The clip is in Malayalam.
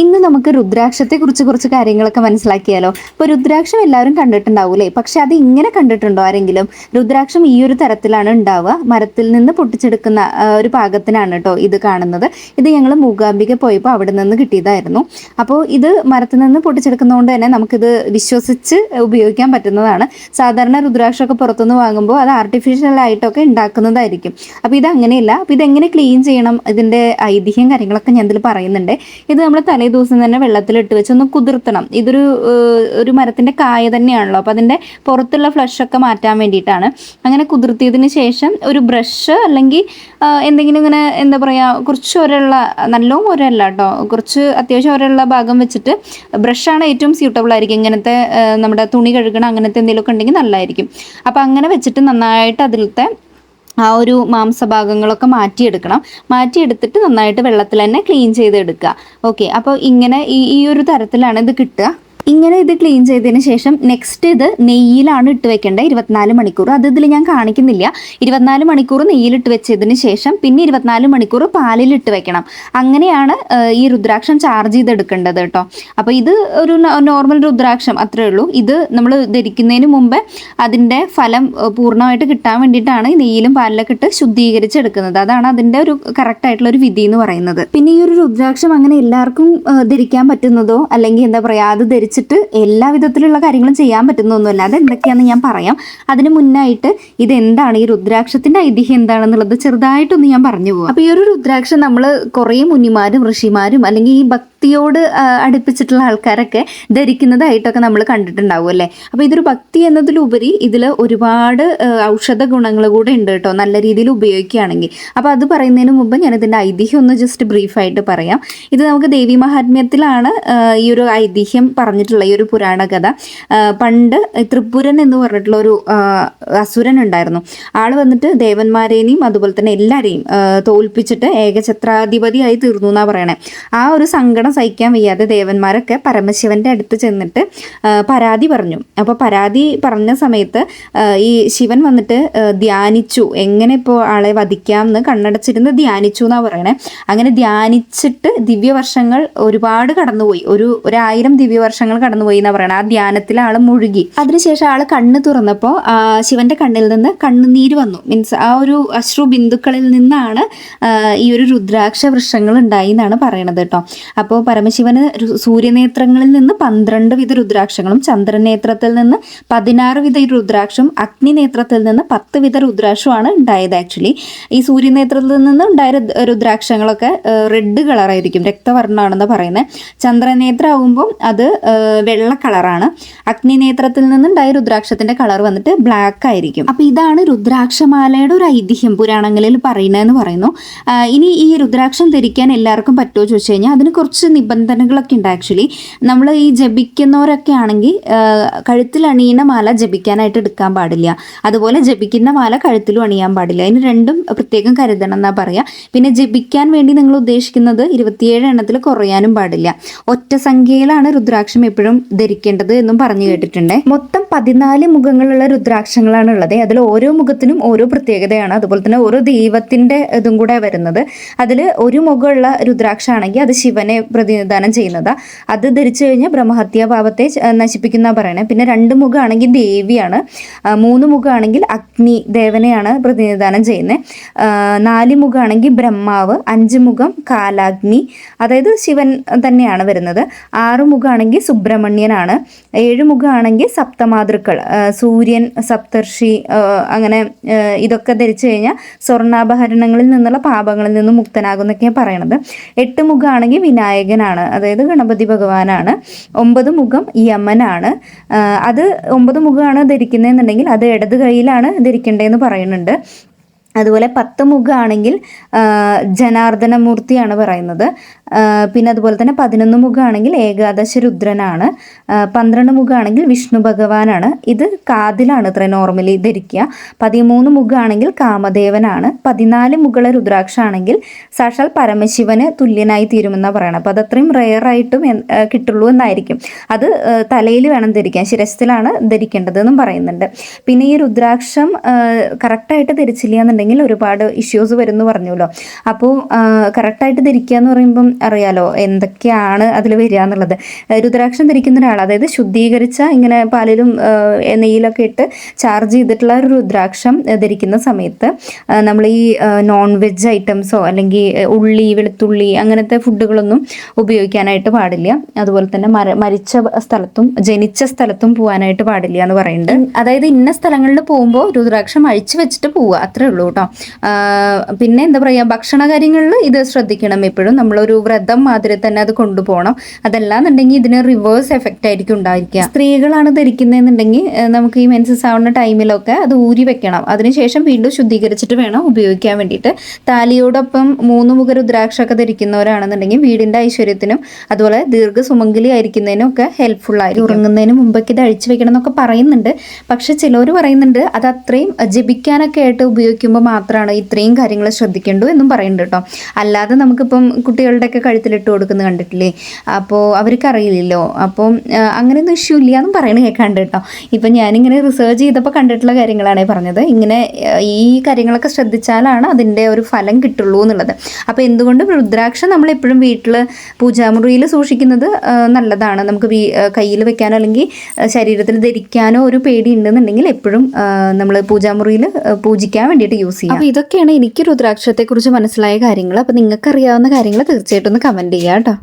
ഇന്ന് നമുക്ക് രുദ്രാക്ഷത്തെ കുറിച്ച് കുറച്ച് കാര്യങ്ങളൊക്കെ മനസ്സിലാക്കിയാലോ? ഇപ്പോൾ രുദ്രാക്ഷം എല്ലാവരും കണ്ടിട്ടുണ്ടാവൂലേ? പക്ഷെ അത് ഇങ്ങനെ കണ്ടിട്ടുണ്ടോ ആരെങ്കിലും? രുദ്രാക്ഷം ഈ ഒരു തരത്തിലാണ് ഉണ്ടാവുക. മരത്തിൽ നിന്ന് പൊട്ടിച്ചെടുക്കുന്ന ഒരു പാകത്തിനാണ് കേട്ടോ ഇത് കാണുന്നത്. ഇത് ഞങ്ങൾ മൂകാംബിക പോയപ്പോൾ അവിടെ നിന്ന് കിട്ടിയതായിരുന്നു. അപ്പോൾ ഇത് മരത്തിൽ നിന്ന് പൊട്ടിച്ചെടുക്കുന്നതുകൊണ്ട് തന്നെ നമുക്കിത് വിശ്വസിച്ച് ഉപയോഗിക്കാൻ പറ്റുന്നതാണ്. സാധാരണ രുദ്രാക്ഷമൊക്കെ പുറത്തുനിന്ന് വാങ്ങുമ്പോൾ അത് ആർട്ടിഫിഷ്യൽ ആയിട്ടൊക്കെ ഉണ്ടാക്കുന്നതായിരിക്കും. അപ്പോൾ ഇത് അങ്ങനെയല്ല. അപ്പോൾ ഇതെങ്ങനെ ക്ലീൻ ചെയ്യണം? ഇതിന്റെ ഐതിഹ്യം കാര്യങ്ങളൊക്കെ ഞാൻ ഇതിൽ പറയുന്നുണ്ട്. ഇത് നമ്മൾ തലേ ദിവസം തന്നെ വെള്ളത്തിലിട്ട് വെച്ച് ഒന്ന് കുതിർത്തണം. ഇതൊരു ഒരു മരത്തിന്റെ കായ തന്നെയാണല്ലോ. അപ്പോൾ അതിന്റെ പുറത്തുള്ള ഫ്ലഷ് ഒക്കെ മാറ്റാൻ വേണ്ടിയിട്ടാണ്. അങ്ങനെ കുതിർത്തിയതിന് ശേഷം ഒരു ബ്രഷ് അല്ലെങ്കിൽ എന്തെങ്കിലും ഇങ്ങനെ എന്താ പറയുക കുറച്ച് ഒരള്ള നല്ലോണം ഒരല്ല കേട്ടോ കുറച്ച് അത്യാവശ്യം ഒരള്ള ഭാഗം വെച്ചിട്ട് ബ്രഷാണ് ഏറ്റവും സ്യൂട്ടബിൾ ആയിരിക്കും. ഇങ്ങനത്തെ നമ്മുടെ തുണി കഴുകണം അങ്ങനത്തെ എന്തെങ്കിലുമൊക്കെ ഉണ്ടെങ്കിൽ നല്ലതായിരിക്കും അപ്പോൾ അങ്ങനെ വെച്ചിട്ട് നന്നായിട്ട് അതിലത്തെ ആ ഒരു മാംസഭാഗങ്ങളൊക്കെ മാറ്റിയെടുക്കണം. മാറ്റിയെടുത്തിട്ട് നന്നായിട്ട് വെള്ളത്തിൽ തന്നെ ക്ലീൻ ചെയ്തെടുക്കുക. ഓക്കെ അപ്പോൾ ഇങ്ങനെ ഈ ഈ ഒരു തരത്തിലാണ് ഇത് കിട്ടുക. ഇങ്ങനെ ഇത് ക്ലീൻ ചെയ്തതിന് ശേഷം നെക്സ്റ്റ് ഇത് നെയ്യിലാണ് ഇട്ട് വെക്കേണ്ടത്. ഇരുപത്തിനാല് മണിക്കൂർ. അത് ഇതിൽ ഞാൻ കാണിക്കുന്നില്ല. ഇരുപത്തിനാല് മണിക്കൂർ നെയ്യിലിട്ട് വെച്ചതിന് ശേഷം പിന്നെ ഇരുപത്തിനാല് മണിക്കൂർ പാലിലിട്ട് വെക്കണം. അങ്ങനെയാണ് ഈ രുദ്രാക്ഷം ചാർജ് ചെയ്തെടുക്കേണ്ടത് കേട്ടോ. അപ്പോൾ ഇത് ഒരു നോർമൽ രുദ്രാക്ഷം അത്രേ ഉള്ളൂ. ഇത് നമ്മൾ ധരിക്കുന്നതിന് മുമ്പ് അതിന്റെ ഫലം പൂർണമായിട്ട് കിട്ടാൻ വേണ്ടിയിട്ടാണ് നെയ്യിലും പാലിലൊക്കെ ഇട്ട് ശുദ്ധീകരിച്ചെടുക്കുന്നത്. അതാണ് അതിന്റെ ഒരു കറക്റ്റ് ആയിട്ടുള്ള ഒരു വിധി എന്ന് പറയുന്നത്. പിന്നെ ഈ ഒരു രുദ്രാക്ഷം അങ്ങനെ എല്ലാവർക്കും ധരിക്കാൻ പറ്റുന്നതോ അല്ലെങ്കിൽ എന്താ പറയുക അത് ധരിച്ചിട്ട് എല്ലാ വിധത്തിലുള്ള കാര്യങ്ങളും ചെയ്യാൻ പറ്റുന്നൊന്നുമല്ല അത് എന്തൊക്കെയാണെന്ന് ഞാൻ പറയാം. അതിന് മുന്നായിട്ട് ഇത് എന്താണ് ഈ രുദ്രാക്ഷത്തിന്റെ ഐതിഹ്യം എന്താണെന്നുള്ളത് ചെറുതായിട്ടൊന്ന് ഞാൻ പറഞ്ഞു പോകാം അപ്പൊ ഈ ഒരു രുദ്രാക്ഷം നമ്മൾ കുറേ മുനിമാരും ഋഷിമാരും അല്ലെങ്കിൽ ഈ ഭക്തിയോട് അടുപ്പിച്ചിട്ടുള്ള ആൾക്കാരൊക്കെ ധരിക്കുന്നതായിട്ടൊക്കെ നമ്മൾ കണ്ടിട്ടുണ്ടാവും അല്ലേ? അപ്പോൾ ഇതൊരു ഭക്തി എന്നതിലുപരി ഇതിൽ ഒരുപാട് ഔഷധ ഗുണങ്ങൾ കൂടെ ഉണ്ട് കേട്ടോ നല്ല രീതിയിൽ ഉപയോഗിക്കുകയാണെങ്കിൽ. അപ്പോൾ അത് പറയുന്നതിന് മുമ്പ് ഞാൻ ഇതിന്റെ ഐതിഹ്യം ഒന്ന് ജസ്റ്റ് ബ്രീഫായിട്ട് പറയാം. ഇത് നമുക്ക് ദേവി മഹാത്മ്യത്തിലാണ് ഈ ഒരു ഐതിഹ്യം പറഞ്ഞിട്ടുള്ള ഈ ഒരു പുരാണ കഥ. പണ്ട് ത്രിപുരൻ എന്ന് പറഞ്ഞിട്ടുള്ള ഒരു അസുരൻ ഉണ്ടായിരുന്നു. ആൾ വന്നിട്ട് ദേവന്മാരെയും അതുപോലെ തന്നെ എല്ലാവരെയും തോൽപ്പിച്ചിട്ട് ഏകഛത്രാധിപതിയായി തീർന്നു എന്നാണ് പറയണേ. ആ ഒരു സങ്കടം സഹിക്കാൻ വയ്യാതെ ദേവന്മാരൊക്കെ പരമശിവന്റെ അടുത്ത് ചെന്നിട്ട് പരാതി പറഞ്ഞു. അപ്പോൾ പരാതി പറഞ്ഞ സമയത്ത് ഈ ശിവൻ വന്നിട്ട് ധ്യാനിച്ചു. എങ്ങനെ ഇപ്പോൾ ആളെ വധിക്കാം എന്ന് കണ്ണടച്ചിരുന്ന് ധ്യാനിച്ചു എന്നാണ് പറയണേ. അങ്ങനെ ധ്യാനിച്ചിട്ട് ദിവ്യവർഷങ്ങൾ ഒരുപാട് കടന്നുപോയി. ഒരു ഒരായിരം ദിവ്യവർഷങ്ങൾ കടന്നുപോയി എന്നാണ് പറയണേ. ആ ധ്യാനത്തിൽ ആൾ മുഴുകി. അതിനുശേഷം ആൾ കണ്ണ് തുറന്നപ്പോൾ ശിവന്റെ കണ്ണിൽ നിന്ന് കണ്ണുനീര് വന്നു. മീൻസ് ആ ഒരു അശ്രു ബിന്ദുക്കളിൽ നിന്നാണ് ഈ ഒരു രുദ്രാക്ഷ വൃക്ഷങ്ങൾ ഉണ്ടായി എന്നാണ് പറയണത് കേട്ടോ. അപ്പോൾ പരമശിവന് സൂര്യനേത്രങ്ങളിൽ നിന്ന് പന്ത്രണ്ട് വിധ രുദ്രാക്ഷങ്ങളും ചന്ദ്രനേത്രത്തിൽ നിന്ന് പതിനാറ് വിധ രുദ്രാക്ഷം അഗ്നിനേത്രത്തിൽ നിന്ന് പത്ത് വിധ രുദ്രാക്ഷമാണ് ഉണ്ടായത് ആക്ച്വലി. ഈ സൂര്യനേത്രത്തിൽ നിന്ന് ഉണ്ടായ രുദ്രാക്ഷങ്ങളൊക്കെ റെഡ് കളറായിരിക്കും രക്തവർണമാണെന്ന് പറയുന്നത് ചന്ദ്രനേത്ര ആകുമ്പോൾ അത് വെള്ള കളറാണ്. അഗ്നിനേത്രത്തിൽ നിന്നുണ്ടായ രുദ്രാക്ഷത്തിന്റെ കളർ വന്നിട്ട് ബ്ലാക്ക് ആയിരിക്കും. അപ്പോൾ ഇതാണ് രുദ്രാക്ഷമാലയുടെ ഒരു ഐതിഹ്യം പുരാണങ്ങളിൽ പറയുന്നതെന്ന് പറയുന്നു. ഇനി ഈ രുദ്രാക്ഷം ധരിക്കാൻ എല്ലാവർക്കും പറ്റുമോ ചോദിച്ചു കഴിഞ്ഞാൽ അതിന് കുറച്ച് നിബന്ധനകളൊക്കെ ഉണ്ട് ആക്ച്വലി. നമ്മൾ ഈ ജപിക്കുന്നവരൊക്കെ ആണെങ്കിൽ കഴുത്തിൽ അണിയുന്ന മാല ജപിക്കാനായിട്ട് എടുക്കാൻ പാടില്ല. അതുപോലെ ജപിക്കുന്ന മാല കഴുത്തിലും അണിയാൻ പാടില്ല. അതിന് രണ്ടും പ്രത്യേകം കരുതണം എന്നാ പറയാ. പിന്നെ ജപിക്കാൻ വേണ്ടി നിങ്ങൾ ഉദ്ദേശിക്കുന്നത് ഇരുപത്തിയേഴ് എണ്ണത്തിൽ കുറയാനും പാടില്ല. ഒറ്റ സംഖ്യയിലാണ് രുദ്രാക്ഷം എപ്പോഴും ധരിക്കേണ്ടത് എന്നും പറഞ്ഞു കേട്ടിട്ടുണ്ട്. മൊത്തം പതിനാല് മുഖങ്ങളുള്ള രുദ്രാക്ഷങ്ങളാണ് ഉള്ളത്. അതിൽ ഓരോ മുഖത്തിനും ഓരോ പ്രത്യേകതയാണ്. അതുപോലെ തന്നെ ഓരോ ദൈവത്തിന്റെ ഇതും കൂടെ വരുന്നത്. അതിൽ ഒരു മുഖമുള്ള രുദ്രാക്ഷമാണെങ്കിൽ അത് ശിവനെ പ്രതിനിധാനം ചെയ്യുന്നത്. അത് ധരിച്ചു കഴിഞ്ഞാൽ ബ്രഹ്മഹത്യാ പാപത്തെ നശിപ്പിക്കുന്ന പറയണേ. പിന്നെ രണ്ട് മുഖമാണെങ്കിൽ ദേവിയാണ്. മൂന്ന് മുഖമാണെങ്കിൽ അഗ്നി ദേവനെയാണ് പ്രതിനിധാനം ചെയ്യുന്നത് നാല് മുഖമാണെങ്കിൽ ബ്രഹ്മാവ് അഞ്ച് മുഖം കാലാഗ്നി. അതായത് ശിവൻ തന്നെയാണ് വരുന്നത്. ആറ് മുഖമാണെങ്കിൽ സുബ്രഹ്മണ്യനാണ്. ഏഴ് മുഖമാണെങ്കിൽ സപ്തമാതൃക്കൾ സൂര്യൻ സപ്തർഷി അങ്ങനെ ഇതൊക്കെ ധരിച്ചു കഴിഞ്ഞാൽ സ്വർണാഭരണങ്ങളിൽ നിന്നുള്ള പാപങ്ങളിൽ നിന്നും മുക്തനാകുന്നൊക്കെയാണ് പറയണത്. എട്ട് മുഖമാണെങ്കിൽ വിനായകനാണ് അതായത് ഗണപതി ഭഗവാനാണ്. ഒമ്പത് മുഖം യമനാണ്. അത് ഒമ്പത് മുഖമാണ് ധരിക്കുന്നതെന്നുണ്ടെങ്കിൽ അത് ഇടത് കൈയിലാണ് ധരിക്കേണ്ടതെന്ന് പറയുന്നുണ്ട്. അതുപോലെ പത്ത് മുഖമാണെങ്കിൽ ജനാർദ്ദന മൂർത്തിയാണ് പറയുന്നത്. പിന്നെ അതുപോലെ തന്നെ പതിനൊന്ന് മുഖമാണെങ്കിൽ ഏകാദശ രുദ്രനാണ്. പന്ത്രണ്ട് മുഖമാണെങ്കിൽ വിഷ്ണു ഭഗവാനാണ്. ഇത് കാതിലാണ് ഇത്ര നോർമലി ധരിക്കുക. പതിമൂന്ന് മുഖമാണെങ്കിൽ കാമദേവനാണ്. പതിനാല് മുകള രുദ്രാക്ഷാണെങ്കിൽ സാക്ഷാൽ പരമശിവന് തുല്യനായി തീരുമെന്നാണ് പറയണം അപ്പോൾ അത് അത്രയും റെയർ ആയിട്ടും കിട്ടുള്ളൂ എന്നായിരിക്കും. അത് തലയിൽ വേണം ധരിക്കാൻ. ശിരസ്ഥിലാണ് ധരിക്കേണ്ടത് എന്നും പറയുന്നുണ്ട്. പിന്നെ ഈ രുദ്രാക്ഷം കറക്റ്റായിട്ട് ധരിച്ചില്ല എന്നുണ്ടെങ്കിൽ ഒരുപാട് ഇഷ്യൂസ് വരുമെന്ന് പറഞ്ഞല്ലോ അപ്പോൾ കറക്റ്റായിട്ട് ധരിക്കുക എന്ന് പറയുമ്പം അറിയാലോ എന്തൊക്കെയാണ് അതിൽ വരിക എന്നുള്ളത്. രുദ്രാക്ഷം ധരിക്കുന്ന ഒരാൾ അതായത് ശുദ്ധീകരിച്ച ഇങ്ങനെ പാലിലും എണ്ണയിലൊക്കെ ഇട്ട് ചാർജ് ചെയ്തിട്ടുള്ള ഒരു രുദ്രാക്ഷം ധരിക്കുന്ന സമയത്ത് നമ്മൾ ഈ നോൺ വെജ് ഐറ്റംസോ അല്ലെങ്കിൽ ഉള്ളി വെളുത്തുള്ളി അങ്ങനത്തെ ഫുഡുകളൊന്നും ഉപയോഗിക്കാനായിട്ട് പാടില്ല. അതുപോലെ തന്നെ മര മരിച്ച സ്ഥലത്തും ജനിച്ച സ്ഥലത്തും പോകാനായിട്ട് പാടില്ല എന്ന് പറയുന്നുണ്ട്. അതായത് ഇന്ന സ്ഥലങ്ങളിൽ പോകുമ്പോൾ രുദ്രാക്ഷം അഴിച്ചു വെച്ചിട്ട് പോവുക അത്രേ ഉള്ളൂ കേട്ടോ. പിന്നെ എന്താ പറയുക ഭക്ഷണ കാര്യങ്ങളിൽ ഇത് ശ്രദ്ധിക്കണം എപ്പോഴും. നമ്മളൊരു വ്രതം മാതിരി തന്നെ അത് കൊണ്ടുപോകണം. അതല്ലാന്നുണ്ടെങ്കിൽ ഇതിന് റിവേഴ്സ് എഫക്റ്റ് ആയിരിക്കും ഉണ്ടായിരിക്കുക. സ്ത്രീകളാണ് ധരിക്കുന്നതെന്നുണ്ടെങ്കിൽ നമുക്ക് ഈ മെൻസസ് ആവുന്ന ടൈമിലൊക്കെ അത് ഊരി വെക്കണം. അതിനുശേഷം വീണ്ടും ശുദ്ധീകരിച്ചിട്ട് വേണം ഉപയോഗിക്കാൻ വേണ്ടിയിട്ട്. താലിയോടൊപ്പം മൂന്ന് മുഖ രുദ്രാക്ഷമൊക്കെ ധരിക്കുന്നവരാണെന്നുണ്ടെങ്കിൽ വീടിന്റെ ഐശ്വര്യത്തിനും അതുപോലെ ദീർഘ സുമംഗലി ആയിരിക്കുന്നതിനും ഒക്കെ ഹെൽപ്ഫുൾ ആയിരിക്കും. ഉറങ്ങുന്നതിന് മുമ്പൊക്കെ ഇത് അഴിച്ചു വെക്കണം എന്നൊക്കെ പറയുന്നുണ്ട്. പക്ഷെ ചിലർ പറയുന്നുണ്ട് അത് അത്രയും ജപിക്കാനൊക്കെ ആയിട്ട് ഉപയോഗിക്കുമ്പോൾ മാത്രമാണ് ഇത്രയും കാര്യങ്ങൾ ശ്രദ്ധിക്കേണ്ടു എന്നും പറയുന്നുണ്ട് കേട്ടോ. അല്ലാതെ നമുക്കിപ്പം കുട്ടികളുടെയൊക്കെ കഴുത്തിലിട്ട് കൊടുക്കുന്നത് കണ്ടിട്ടില്ലേ? അപ്പോൾ അവർക്കറിയില്ലല്ലോ. അറിയില്ലല്ലോ അപ്പം ആ, അങ്ങനെയൊന്നും ഇഷ്യൂ ഇല്ല എന്നും പറയണ കേൾക്കാണ്ട് കേട്ടോ. ഇപ്പം ഞാനിങ്ങനെ റിസർച്ച് ചെയ്തപ്പോൾ കണ്ടിട്ടുള്ള കാര്യങ്ങളാണ് പറഞ്ഞത്. ഇങ്ങനെ ഈ കാര്യങ്ങളൊക്കെ ശ്രദ്ധിച്ചാലാണ് അതിന്റെ ഒരു ഫലം കിട്ടുള്ളൂ എന്നുള്ളത്. അപ്പോൾ എന്തുകൊണ്ടും രുദ്രാക്ഷം നമ്മൾ എപ്പോഴും വീട്ടിൽ പൂജാമുറിയിൽ സൂക്ഷിക്കുന്നത് നല്ലതാണ്? നമുക്ക് കയ്യിൽ വെക്കാനോ അല്ലെങ്കിൽ ശരീരത്തിൽ ധരിക്കാനോ ഒരു പേടി ഉണ്ടെന്നുണ്ടെങ്കിൽ എപ്പോഴും നമ്മൾ പൂജാമുറിയിൽ പൂജിക്കാൻ വേണ്ടിയിട്ട് യൂസ് ചെയ്യാം. അപ്പോൾ ഇതൊക്കെയാണ് എനിക്ക് രുദ്രാക്ഷത്തെക്കുറിച്ച് മനസ്സിലായ കാര്യങ്ങൾ. അപ്പോൾ നിങ്ങൾക്കറിയാവുന്ന കാര്യങ്ങൾ കാര്യങ്ങൾ തീർച്ചയായിട്ടും ഒന്ന് കമന്റ് ചെയ്യാം കേട്ടോ.